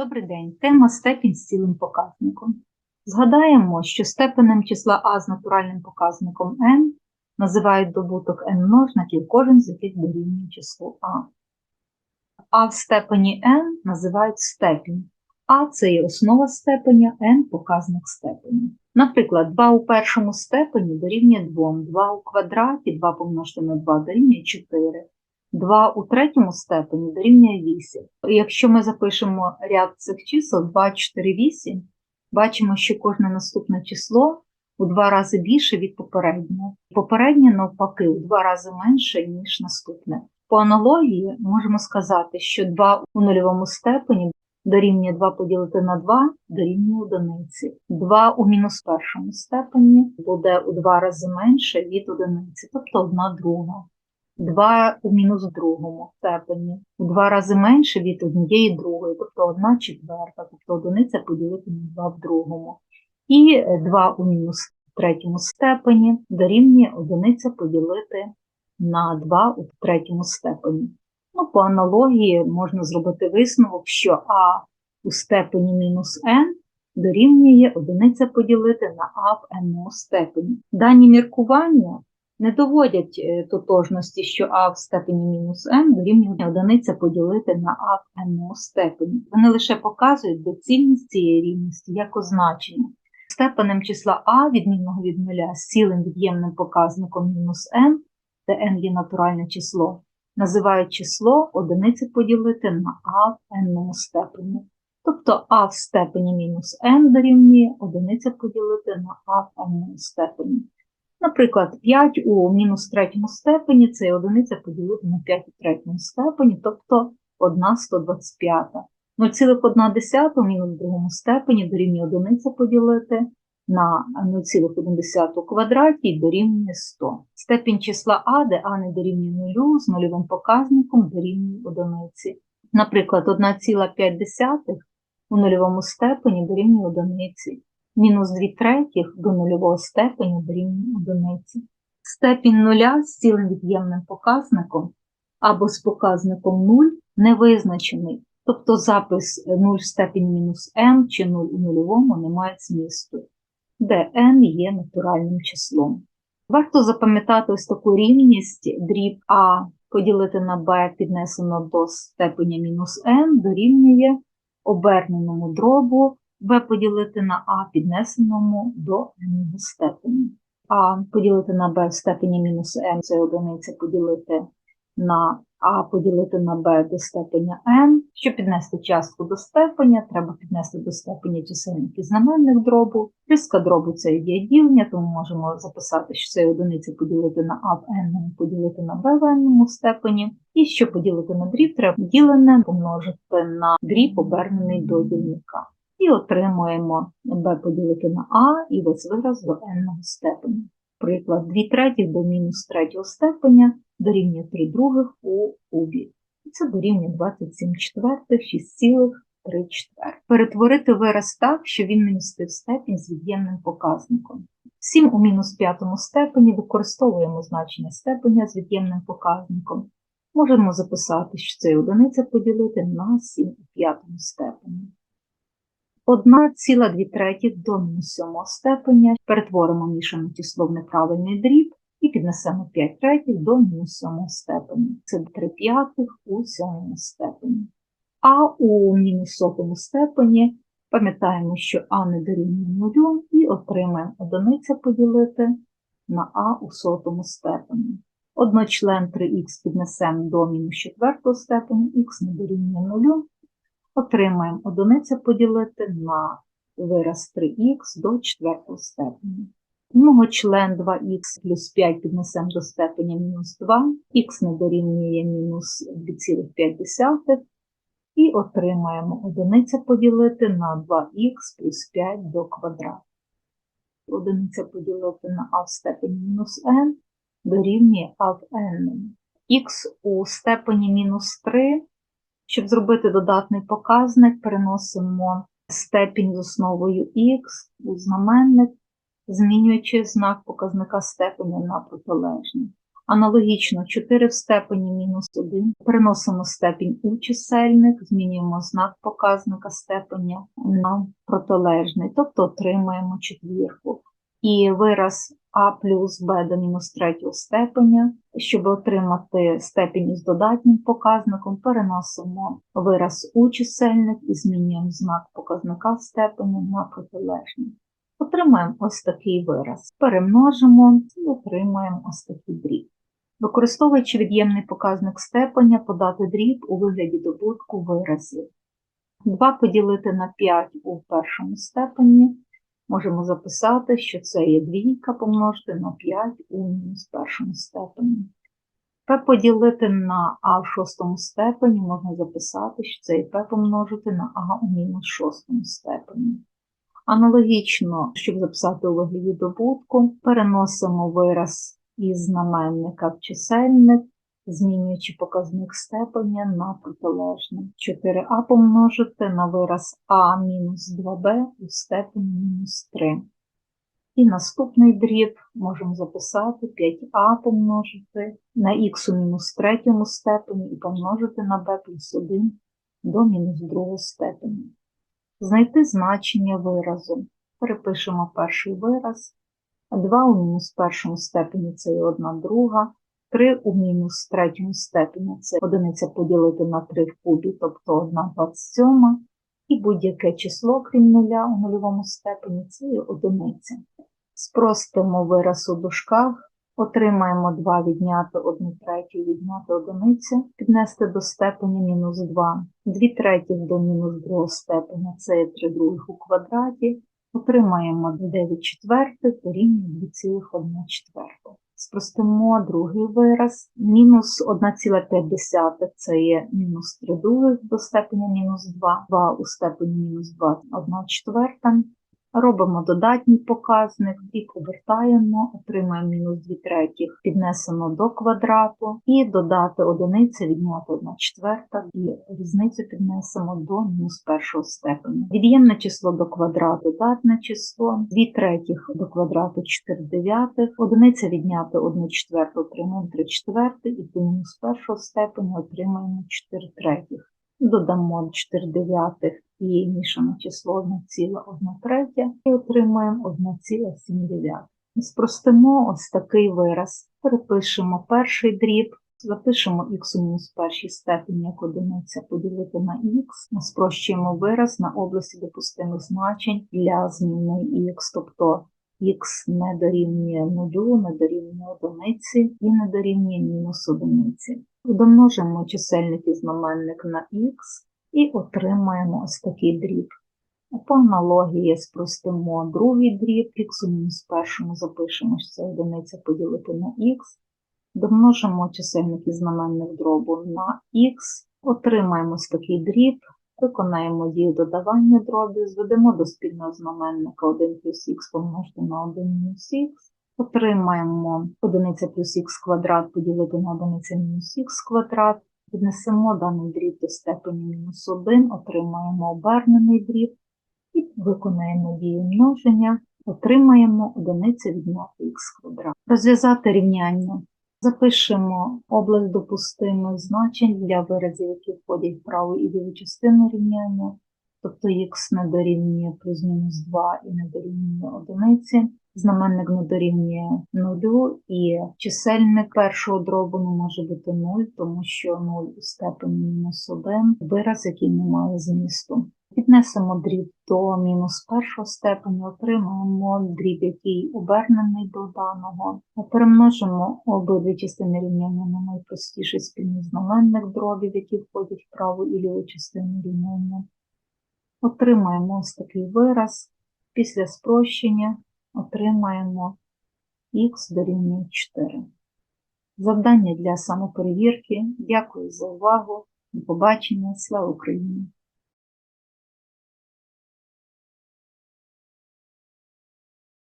Добрий день. Тема степінь з цілим показником. Згадаємо, що степенем числа а з натуральним показником n називають добуток n множників, кожен з яких дорівнює числу а. А в степені n називають степінь. А це є основа степеня, n показник степені. Наприклад, 2 у першому степені дорівнює 2, 2 у квадраті, 2 помножити на 2 дорівнює 4. 2 у третьому степені дорівнює 8. Якщо ми запишемо ряд цих чисел 2, 4, 8, бачимо, що кожне наступне число у два рази більше від попереднього. Попереднє, навпаки, у два рази менше, ніж наступне. По аналогії можемо сказати, що 2 у нульовому степені дорівнює 2 поділити на 2 дорівнює одиниці. 2 у мінус першому степені буде у два рази менше від одиниці, тобто 1 друга. 2 у мінус другому степені, у два рази менше від однієї другої, тобто 1 четверта, тобто одиниця поділити на 2 в другому. І 2 у мінус третьому степені дорівнює одиниця поділити на 2 у третьому степені. Ну, по аналогії можна зробити висновок, що а у степені мінус n дорівнює одиниця поділити на а в n степені. Дані міркування не доводять е, тотожності, що а в степені мінус n дорівнює одиниця поділити на а в n степені. Вони лише показують доцільність цієї рівності як означення. Степенем числа а відмінного від нуля з цілим від'ємним показником мінус n, де n є натуральне число, називають число одиниця поділити на а в n степені. Тобто а в степені мінус n дорівнює одиниця поділити на а в n степені. Наприклад, 5 у мінус третьому степені це одиниця поділити на 5 у третьому степені, тобто 1 125. 0,1 у мінус другому степені дорівнює одиниця поділити на 0,1 у квадраті і дорівнює 100. Степінь числа а, де а не дорівнює нулю, з нульовим показником дорівнює одиниці. Наприклад, 1,5 у нульовому степені дорівнює одиниці мінус 2 третіх до нульового степеня дорівнює одиниці. Степінь нуля з цілим від'ємним показником або з показником 0 не визначений, тобто запис 0 в степені мінус m чи 0 у нульовому не має змісту, де n є натуральним числом. Варто запам'ятати ось таку рівність дріб А поділити на b піднесено до степеня мінус n дорівнює оберненому дробу b поділити на а піднесеному до n степені. А поділити на b в степені мінус m це одиниця поділити на а поділити на b до степеня n. Щоб піднести частку до степеня, треба піднести до степеня чисельник і знаменник дробу. Різка дробу це є ділення, тому можемо записати, що це одиниця поділити на а в n поділити на b в n степені. І щоб поділити на дріб, треба ділене помножити на дріб, обернений до дільника. І отримуємо b поділити на а і весь вираз до n степеня. Приклад 2 третіх до мінус третього степеня дорівнює 3 других у кубі. Це дорівнює 27 четвертих, 6,3 четвертих. Перетворити вираз так, що він не містив степінь з від'ємним показником. 7 у мінус п'ятому степені використовуємо значення степеня з від'ємним показником. Можемо записати, що це одиниця поділити на 7 у п'ятому степені. 1,2 третіх до мінус 7 степеня перетворимо мішане число в неправильний дріб і піднесемо 5 третіх до мінус 7 степені. Це 3 п'ятих у 7 степені. А у мінус 100 степені пам'ятаємо, що А не дорівнює нулю і отримаємо одиниця поділити на А у сотому степені. Одночлен 3х піднесемо до мінус 4 степені, х не дорівнює нулю. Отримаємо одиниця поділити на вираз 3х до четвертого степені. Многочлен 2х плюс 5 піднесемо до степеня мінус 2, х не дорівнює мінус 2,5 і отримаємо одиниця поділити на 2х плюс 5 до квадрату. Одиниця поділити на а в степені мінус n дорівнює а в n. х у степені мінус 3 щоб зробити додатний показник, переносимо степінь з основою х у знаменник, змінюючи знак показника степені на протилежний. Аналогічно 4 в степені мінус 1. Переносимо степінь у чисельник, змінюємо знак показника степеня на протилежний, тобто отримаємо четвірку. І вираз а плюс b до мінус третього степеня. Щоб отримати степінь із додатнім показником, переносимо вираз у чисельник і змінюємо знак показника степеня на протилежний. Отримаємо ось такий вираз. Перемножимо і отримаємо ось такий дріб. Використовуючи від'ємний показник степеня, подати дріб у вигляді добутку виразів. 2 поділити на 5 у першому степені. Можемо записати, що це є двійка помножити на 5 у мінус першому степені. P поділити на А в шостому степені можна записати, що це і P помножити на А у мінус шостому степені. Аналогічно, щоб записати у вигляді добутку, переносимо вираз із знаменника в чисельник, змінюючи показник степеня на протилежний. 4а помножити на вираз а мінус 2b у степені мінус 3. І наступний дріб можемо записати 5а помножити на х у мінус третьому степені і помножити на b плюс 1 до мінус другого степені. Знайти значення виразу. Перепишемо перший вираз. 2 у мінус першому степені це і 1 друга. 3 у мінус третьому степені це одиниця поділити на 3 в кубі, тобто 1 27. І будь-яке число, крім нуля у нульовому степені, це є одиниця. Спростимо вираз у дужках, отримаємо 2 відняти 1 третю відняти одиницю, піднести до степені мінус 2. 2 третіх до мінус 2 степеня це є 3 других у квадраті. Отримаємо 9 четвертих дорівнює 2,1 четвертих. Спростимо другий вираз. Мінус 1,5 це є мінус 3 других до степені мінус 2, 2 у степені мінус 2, 1 четверта. Робимо додатній показник, і повертаємо, отримаємо мінус 2 третіх, піднесено до квадрату, і додати одиниці, відняти 1 четверта, і різницю піднесемо до мінус першого степеня. Від'ємне число до квадрату додатне число, 2 третіх до квадрату 4 дев'ятих, одиниця відняти 1 четверту, отримаємо 3 четвертих, і до мінус першого степеня отримаємо 4 третіх. Додамо 4 дев'ятих і мішане число 1,1 третя і отримаємо 1,7. Спростимо ось такий вираз. Перепишемо перший дріб, запишемо х у мінус першій степені як одиниця поділити на х, спрощуємо вираз на області допустимих значень для зміни х, тобто х не дорівнює 0, не дорівнює одиниці і не дорівнює мінус одиниці. Домножимо чисельник і знаменник на х і отримаємо ось такий дріб. По аналогії спростимо другий дріб, х мінус першому запишемо, що це одиниця поділити на х, домножимо чисельник і знаменник дробу на х, отримаємо ось такий дріб, виконаємо дію додавання дробів, зведемо до спільного знаменника 1 плюс х помножити на 1 мінус х, отримаємо 1 плюс х квадрат поділити на 1 мінус х квадрат, Піднесемо даний дріб до степені мінус 1, отримаємо обернений дріб і виконаємо дію множення, отримаємо одиницю відняти х квадрат. Розв'язати рівняння. Запишемо область допустимих значень для виразів, які входять в праву і ліву частину рівняння, тобто х не дорівнює плюс мінус 2 і не дорівнює одиниці знаменник не дорівнює нулю, і чисельник першого дробу не може бути 0, тому що 0 у степені мінус 1, вираз, який не має змісту. Піднесемо дріб до мінус першого степеню, отримаємо дріб, який обернений до даного. Перемножимо обидві частини рівняння на найпростіший спільний знаменник дробів, які входять в праву і ліву частину рівняння. Отримаємо ось такий вираз. Після спрощення отримаємо х дорівнює 4. Завдання для самоперевірки. Дякую за увагу. До побачення. Слава Україні!